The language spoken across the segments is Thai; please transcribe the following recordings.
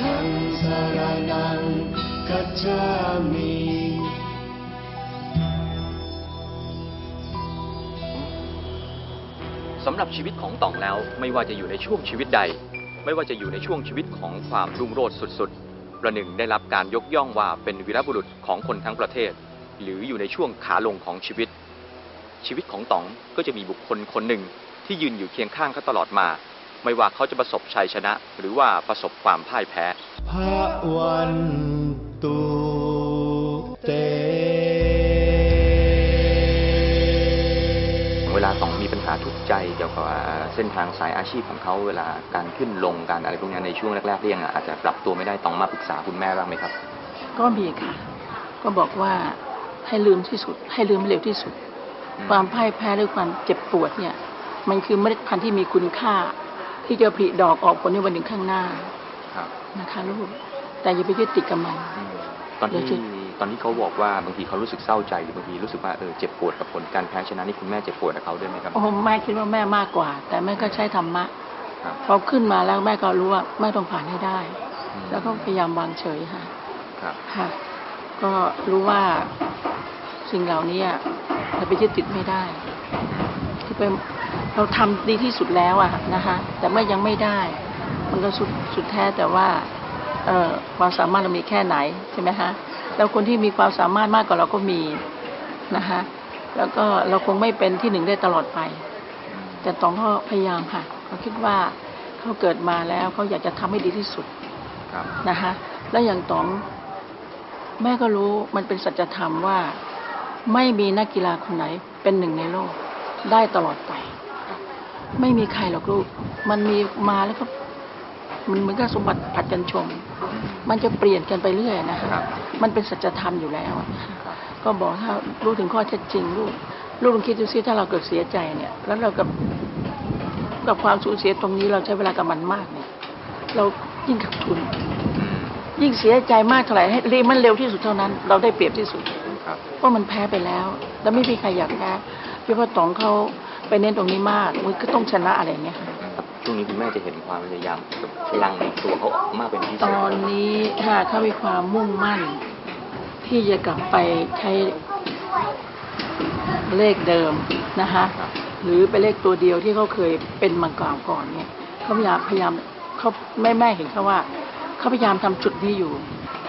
สังสารนังคัจฉามิสำหรับชีวิตของต่องแล้วไม่ว่าจะอยู่ในช่วงชีวิตใด ไม่ว่าจะอยู่ในช่วงชีวิตของความรุ่งโรจน์สุดๆ ประหนึ่งได้รับการยกย่องว่าเป็นวีรบุรุษของคนทั้งประเทศ หรืออยู่ในช่วงขาลงของชีวิต ชีวิตของต๋องก็จะมีบุคคลคนหนึ่งที่ยืนอยู่เคียงข้างเขาตลอดมา ไม่ว่าเขาจะประสบชัยชนะ หรือว่าประสบความพ่ายแพ้พระวันตุเต เวลาต๋องมีปัญหาทุกข์ใจเกี่ยวกับเส้นทางสายอาชีพของเขาเวลาการขึ้นลงการอะไรพวกนี้ในช่วงแรกๆที่ยังอาจจะปรับตัวไม่ได้ต๋องมาปรึกษาคุณแม่บ้างไหมครับ ก็มีค่ะ ก็บอกว่าให้ลืมที่สุด ให้ลืมให้เร็วที่สุด ความพ่ายแพ้หรือความเจ็บปวดเนี่ย มันคือเมล็ดพันธุ์ที่มีคุณค่า ที่จะผลิดอกออกผลในวันหนึ่งข้างหน้าครับนะคะลูกแต่อย่าไปยึดติดกับมันอืมตอนที่เดี๋ยวจะตอนที่เขาบอกว่าบางทีเขารู้สึกเศร้าใจหรือบางทีรู้สึกว่าเออเจ็บปวดกับผลการแพ้ชนะนี่คุณแม่เจ็บปวดกับเขาด้วยไหมครับโอ้โหแม่คิดว่าแม่มากกว่า แต่แม่ก็ใช้ธรรมะครับพอขึ้นมาแล้วแม่ก็รู้ว่าแม่ต้องผ่านให้ได้อืมแล้วก็พยายามวางเฉยค่ะครับค่ะ ก็รู้ว่าสิ่งเหล่านี้อะเราไปยึดติดไม่ได้ที่เป็น เราทำดีที่สุดแล้วอะนะคะ แต่เมื่อยังไม่ได้ มันก็สุดสุดแท้แต่ว่าเอ่อความสามารถเรามีแค่ไหนใช่ไหมคะแล้วคนที่มีความสามารถมากกว่าเราก็มีนะคะแล้วก็เราคงไม่เป็นที่หนึ่งได้ตลอดไป แต่ตองเขาพยายามค่ะเขาคิดว่าเขาเกิดมาแล้วเขาอยากจะทำให้ดีที่สุดครับนะคะแล้วอย่างต๋องแม่ก็รู้มันเป็นสัจธรรมว่า ไม่มีนักกีฬาคนไหนเป็นหนึ่งในโลกได้ตลอดไป ไม่มีใครหรอกลูก มันมีมาแล้วก็มันเหมือนกับสมบัติผัดกันชม มันจะเปลี่ยนกันไปเรื่อยนะคะครับมันเป็นสัจธรรมอยู่แล้วอะนะคะครับก็บอกถ้ารู้ถึงข้อเท็จจริงลูก ลูกลองคิดดูซิถ้าเราเกิดเสียใจเนี่ย แล้วเรากับกับความสูญเสียตรงนี้เราใช้เวลากับมันมากเนี่ย เรายิ่งขาดทุนอืมยิ่งเสียใจมากเท่าไหร่ให้รีบมันเร็วที่สุดเท่านั้น เราได้เปรียบที่สุดครับเพราะมันแพ้ไปแล้ว แล้วไม่มีใครอยากแพ้เพราะว่าต๋องเขา ไปเน้นตรงนี้มากมันก็ต้องชนะอะไรอย่างเงี้ยค่ะครับช่วงนี้คุณแม่จะเห็นความพยายามกับพลังในตัวเขาออกมากเป็นพิเศตษอนนี้ถ้าเขามีความมุ่งมั่น ที่จะกลับไปใช้เลขเดิมนะคะครับหรือเป็นเลขตัวเดียวที่เขาเคยเป็นมาก่อนก่อนเนี่ยเขาพยายามพยายามเขาแม่แม่เห็นเขาว่าเขาพยายามทำจุดนี้อยู่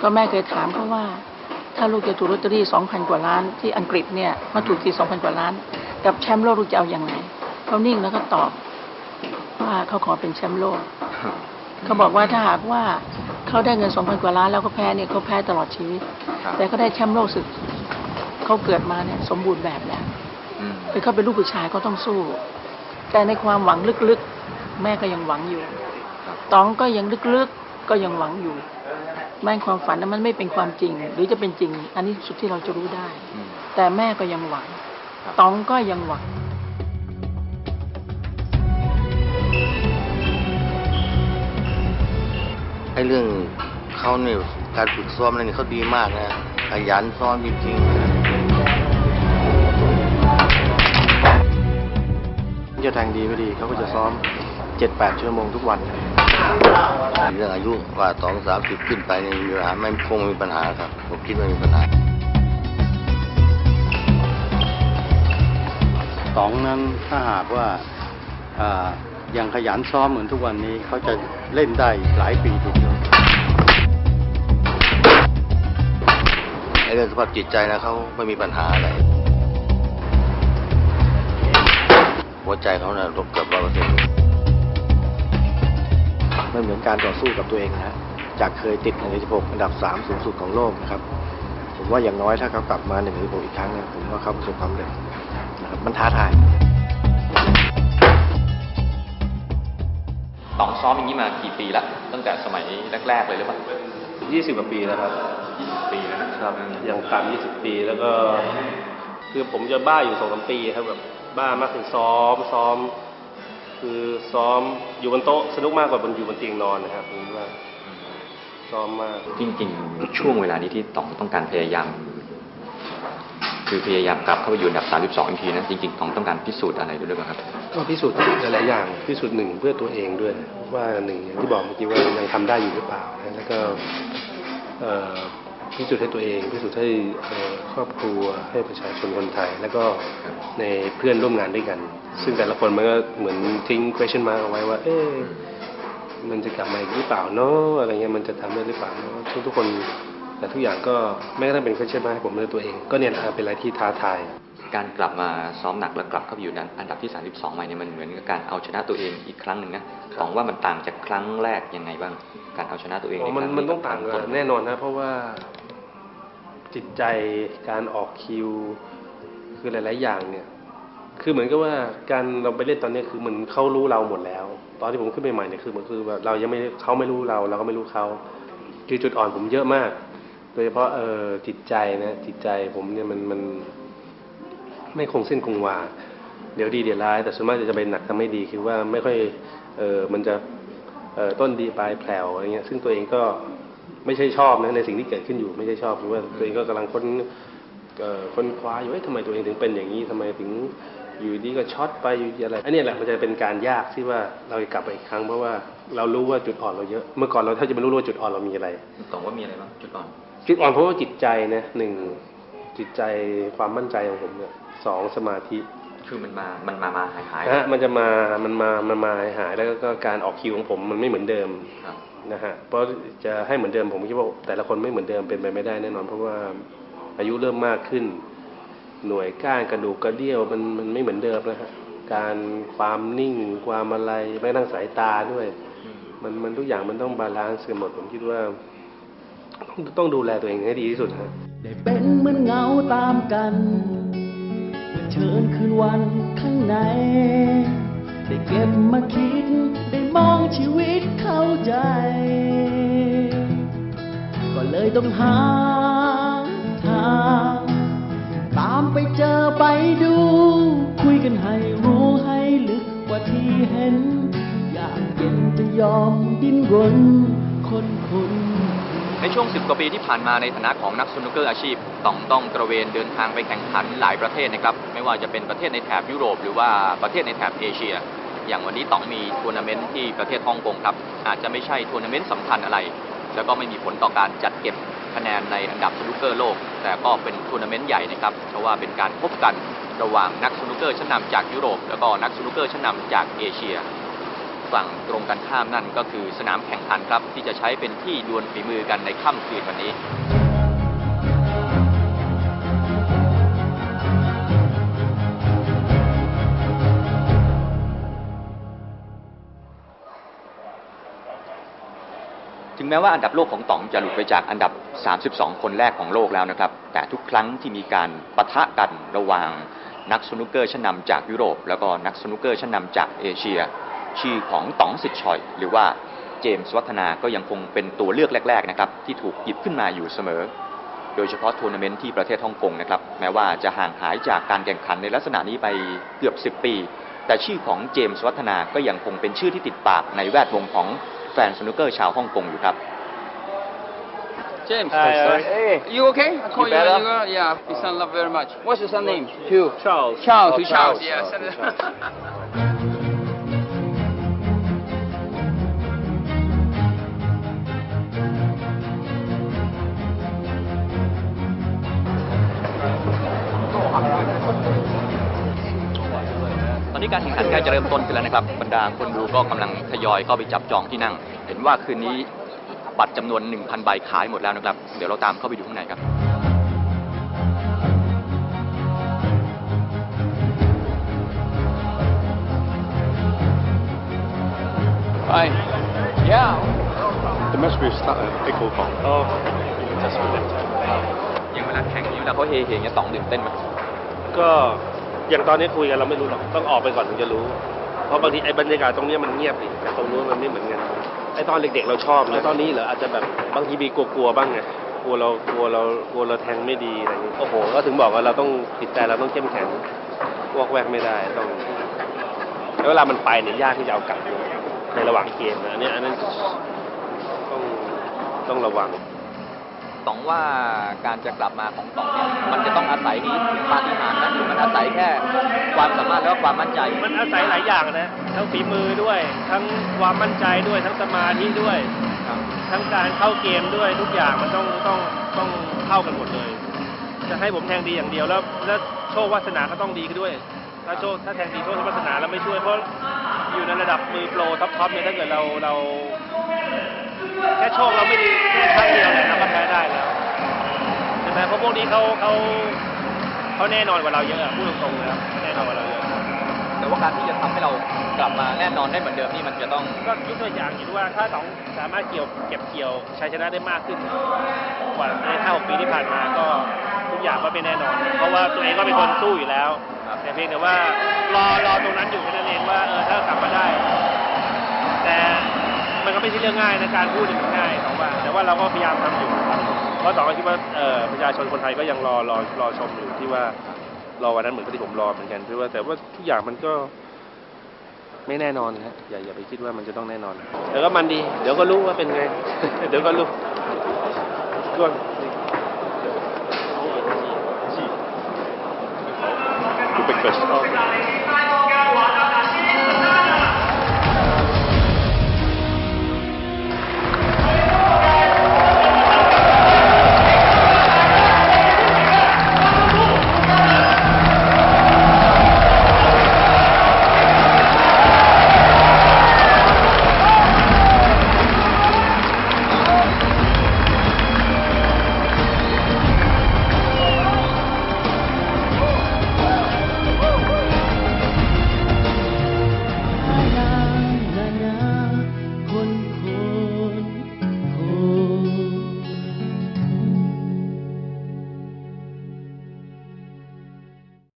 ก็แม่เคยถามเขาว่า ถ้าลูกจะถูกลอตเตอรี่สองพันกว่าล้านที่อังกฤษเนี่ยมาถูกทีสองพันกว่าล้าน กับแชมป์โลกลูกจะเอาอย่างไรเขานิ่งแล้วก็ตอบว่าเขาขอเป็นแชมป์โลกเขาบอกว่าถ้าหากว่าเขาได้เงินสองพันกว่าล้านแล้วเขาแพ้เนี่ยเขาแพ้ตลอดชีวิตครับแต่เขาได้แชมป์โลกสึกเขาเกิดมาเนี่ย สมบูรณ์แบบแล้วอืมคือเขาเป็นลูกผู้ชายเขาต้องสู้ แต่ในความหวังลึกๆ แม่ก็ยังหวังอยู่ครับตองก็ยังลึกๆก็ยังหวังอยู่แม่ความฝันนั้นมันไม่เป็นความจริง หรือจะเป็นจริง อันนี้สุดที่เราจะรู้ได้อืมแต่แม่ก็ยังหวังครับ ตองก็ยังหวังไอ้เรื่องเขาเนี่ยการฝึกซ้อมอะไรเนี่ยเขาดีมากนะขยันซ้อมจริงๆจะแทงดีไม่ดีเขาก็จะซ้อมเจ็ดแปดชั่วโมงทุกวันเรื่องอายุว่าสองสามสิบขึ้นไปเนี่ยมีปัญหาไม่คงไม่มีปัญหาครับ ผมคิดว่ามีปัญหา องนั้นถ้าหากว่าอ่ายังขยันซ้อมเหมือนทุกวันนี้เขาจะเล่นได้หลายปีทีเดียวไอ้เรื่องสภาพจิตใจนะเขาไม่มีปัญหาอะไร หัวใจเขานะ่ะลบเกือบร้อยเปอร์เซ็นต์ไม่เหมือนการต่อสู้กับตัวเองนะฮะจากเคยติด1ใน16อันดับ 3 สูงสุดของโลกนะครับ ผมว่าอย่างน้อยถ้าเขากลับมา1ใน16อีกครั้งเนี่ยผมว่าเขาประสบความสำเร็จนะครับ มันท้าทายต๋องซ้อมอย่างนี้มากี่ปีละตั้งแต่สมัยแรกๆเลยหรือเปล่ายี่สิบกว่าปีแล้วครับ20ปีแล้วนะครับอย่างต่ำยี่สิบปีแล้วก็ คือผมจะบ้าอยู่สองสามปีครับแบบบ้ามากถึงซ้อมซ้อม คือซ้อมอยู่บนโต๊ะสนุกมากกว่าบนอยู่บนเตียงนอนนะครับผมว่าซ้อมมากจริงๆ ช่วงเวลานี้ที่ต๋องต้องการพยายาม คือพยายามกลับเข้าไปอยู่อันดับ 32อีกทีนะจริงๆต้องต้องการพิสูจน์อะไรด้วยหรือเปล่าครับ ก็พิสูจน์หลายๆอย่างพิสูจน์หนึ่งเพื่อตัวเองด้วย ว่าหนึ่งอย่างที่บอกเมื่อกี้ว่ายังทำได้อยู่หรือเปล่านะแล้วก็พิสูจน์ให้ตัวเองพิสูจน์ให้ครอบครัวให้ประชาชนคนไทย แล้วก็ในเพื่อนร่วมงานด้วยกัน ซึ่งแต่ละคนมันก็เหมือนทิ้ง question mark เอาไว้ว่า เอ๊ะมันจะกลับมาอีกหรือเปล่าเนาะอะไรเงี้ยมันจะทำได้หรือเปล่าเนาะทุกทุกๆคน แต่ทุกอย่างก็แม้กระทั่งเป็น question mark ให้ผมด้วยตัวเอง ก็เนี่ยแหละครับเป็นอะไรที่ท้าทายการกลับมาซ้อมหนักแล้วกลับเข้าไปอยู่อันดับที่ 32ใหม่เนี่ยมันเหมือนกับการเอาชนะตัวเองอีกครั้งหนึ่งนะหวังว่ามันต่างจากครั้งแรกยังไงบ้าง การเอาชนะตัวเองอ๋อมันใครั้มันต้องต่างกับกันแน่นอนนะเพราะว่าจิตใจการออกคิว คือหลาย ๆ อย่างเนี่ย คือเหมือนกับว่าการเราไปเล่นตอนนี้คือเหมือนเขารู้เราหมดแล้ว ตอนที่ผมขึ้นใหม่ๆเนี่ยคือมันคือแบบเรายังไม่เขาไม่รู้เราเราก็ไม่รู้เขาคือจุดอ่อนผมเยอะมาก โดยเฉพาะเออจิตใจนะจิตใจผมเนี่ยมันมันไม่คงเส้นคงวาเดี๋ยวดีเดี๋ยวร้าย แต่ส่วนมากจะไปหนักทำไม่ดีคือว่าไม่ค่อยเออมันจะเออต้นดีปลายแผ่วอะไรเงี้ยซึ่งตัวเองก็ไม่ใช่ชอบนะในสิ่งที่เกิดขึ้นอยู่ไม่ใช่ชอบคือว่าตัวเองก็กำลังค้นเออค้นคว้าอยู่ว่าทำไมตัวเองถึงเป็นอย่างนี้ทำไมถึงอยู่ดีก็ช็อตไปอยู่ดีอะไรอันนี้แหละมันจะเป็นการยากที่ว่าเราจะกลับไปอีกครั้งเพราะว่าเรารู้ว่าจุดอ่อนเราเยอะ เมื่อก่อนเราถ้าจะไม่รู้ว่าจุดอ่อนเรามีอะไรตองว่ามีอะไรบ้างจุดอ่อน จุดอ่อนเพราะว่าจิตใจนะหนึ่งจิตใจความมั่นใจของผมเนี่ยสองสมาธิคือมันมามันมามาหายหายนะฮะมันจะมามันมามันมาหายแล้วก็การออกคิวของผมมันไม่เหมือนเดิมครับนะฮะเพราะจะให้เหมือนเดิมผมคิดว่าแต่ละคนไม่เหมือนเดิมเป็นไปไม่ได้แน่นอนเพราะว่าอายุเริ่มมากขึ้น หน่วยก้านกระดูกกระเดี่ยวมันมันไม่เหมือนเดิมนะฮะการความนิ่งความอะไรแม้กระทั่งสายตาด้วย มันมันทุกอย่างมันต้องบาลานซ์กันหมดผมคิดว่า ต้องดูแลตัวเองให้ดีที่สุดฮะได้เป็นเหมือนเงาตามกันเมื่อเชิญคืนวันข้างใน ได้เก็บมาคิด ได้มองชีวิตเข้าใจ ก็เลยต้องหาทางตามไปเจอไปดู คุยกันให้รู้ให้ลึกกว่าที่เห็น อยากเย็นจะยอมดิ้นรนคนคน ในช่วง 10 กว่าปีที่ผ่านมาในฐานะของนักสนุกเกอร์อาชีพต้องต้องตระเวนเดินทางไปแข่งขันหลายประเทศนะครับ ไม่ว่าจะเป็นประเทศในแถบยุโรป หรือว่าประเทศในแถบเอเชีย อย่างวันนี้ต้องมีทัวร์นาเมนต์ที่ประเทศฮ่องกงครับ อาจจะไม่ใช่ทัวร์นาเมนต์สำคัญอะไร แล้วก็ไม่มีผลต่อการจัดเก็บคะแนนในอันดับสนุกเกอร์โลก แต่ก็เป็นทัวร์นาเมนต์ใหญ่นะครับ เพราะว่าเป็นการพบกันระหว่างนักสนุกเกอร์ชั้นนำจากยุโรป แล้วก็นักสนุกเกอร์ชั้นนำจากเอเชีย ฝั่งตรงกันข้ามนั่นก็คือสนามแข่งขันครับ ที่จะใช้เป็นที่ดวลฝีมือกันในค่ำคืนวันนี้ถึงแม้ว่าอันดับโลกของต๋องจะหลุดไปจากอันดับ 32 คนแรกของโลกแล้วนะครับ แต่ทุกครั้งที่มีการปะทะกันระหว่างนักสนุกเกอร์ชั้นนำจากยุโรป แล้วก็นักสนุกเกอร์ชั้นนำจากเอเชีย ชื่อของต๋องสิทธิ์ชอย หรือว่าเจมส์วัฒนาก็ยังคงเป็นตัวเลือกแรกๆนะครับที่ถูกหยิบขึ้นมาอยู่เสมอ โดยเฉพาะทัวร์นาเมนต์ที่ประเทศฮ่องกงนะครับแม้ว่าจะห่างหายจากการแข่งขันในลักษณะนี้ไปเกือบ 10 ปี แต่ชื่อของเจมส์วัฒนาก็ยังคงเป็นชื่อที่ติดปากในแวดวงของแฟนสนุกเกอร์ชาวฮ่องกงอยู่ครับ James. Hi, hi. Hey. You okay? I call You you. better? you are, yeah. You sound love very much. What's your son name? Hugh. Charles. Charles. Oh, to Charles. Charles. Yes. Oh, นนี้การแข่งขันใกล้จะเริ่มต้นขึ้นแล้วนะครับบรรดาคนดูก็กำลังทยอยเข้าไปจับจองที่นั่ง เห็นว่าคืนนี้บัตรจำนวน 1,000 ใบขายหมดแล้วนะครับ เดี๋ยวเราตามเข้าไปดูข้างในครับ Hi. Yeah. The must be a big ball pop. Oh, just for that. อย่างเวลาแข่งนี้เวลาเขาเฮเฮอย่างเงี้ยต๋องตื่นเต้นไหมก็ อย่างตอนนี้คุยกันเราไม่รู้หรอกต้องออกไปก่อนถึงจะรู้ เพราะบางทีไอ้บรรยากาศตรงเนี้ยมันเงียบดิแต่ตรงนู้นมันไม่เหมือนกันไอ้ตอนเด็กๆเราชอบนะตอนนี้เหรออาจจะแบบบางทีมีกลัวๆบ้างไงกลัวเรากลัวเรากลัวเราแทงไม่ดีอะไรอย่างงี้โอ้โห ก็ถึงบอกว่าเราต้องจิตใจเราต้องเข้มแข็งวอกแวกไม่ได้ต้องแล้วเวลามันไปเนี่ยยากที่จะเอากลับเลยในระหว่างเกมนะอันนี้อันนั้นต้องต้องระวัง ต๋องว่าการจะกลับมาของต๋องเนี่ยมันจะต้องอาศัยนี้ปาฏิหาริย์นะหรือมันอาศัยแค่ความสามารถแล้วก็ความมั่นใจ มันอาศัยหลายอย่างนะทั้งฝีมือด้วย ทั้งความมั่นใจด้วย ทั้งสมาธิด้วย ทั้งการเข้าเกมด้วยทุกอย่างมันต้องต้องต้องเข้ากันหมดเลย จะให้ผมแทงดีอย่างเดียวแล้ว แล้วโชควาสนาก็ต้องดีขึ้นด้วย ถ้าโชคถ้าแทงดีโชควาสนาแล้วไม่ช่วยเพราะอยู่ในระดับมือโปรท็อปท็อปเนี่ยถ้าเกิดเราเรา แค่โชคเราไม่ดีแค่ครั้งเดียวเนี่ยเราก็แพ้ได้แล้วใช่ไหมเพราะพวกนี้เขาเขาเขาแน่นอนกว่าเราเยอะอะพูดตรงๆนะครับแน่นอนกว่าเราเยอะ แต่ว่าการที่จะทำให้เรากลับมาแน่นอนได้เหมือนเดิมนี่มันจะต้องก็ยกตัวอย่างอยู่ว่าถ้าสองสามารถเกี่ยวเก็บเกี่ยวชัยชนะได้มากขึ้น กว่าในห้าหกปีที่ผ่านมาก็ทุกอย่างก็ไม่แน่นอน เพราะว่าตัวเองก็เป็นคนสู้อยู่แล้ว แต่เพียงแต่ว่ารอรอตรงนั้นอยู่แค่นั้นเองว่าเออถ้ากลับมาได้ แต่ มันก็ไม่ใช่เรื่องง่ายนะการพูดมันง่ายสองว่าแต่ว่าเราก็พยายามทำอยู่เพราะสองก็คิดว่าประชาชนคนไทยก็ยังรอรอรอชมอยู่ที่ว่ารอวันนั้นเหมือนกับที่ผมรอเหมือนกันเพราะว่าแต่ว่าทุกอย่างมันก็ไม่แน่นอนนะอย่าอย่าไปคิดว่ามันจะต้องแน่นอนแต่ก็มันดี เดี๋ยวก็รู้ว่าเป็นไง เดี๋ยวก็รู้ช่วง Two big fish.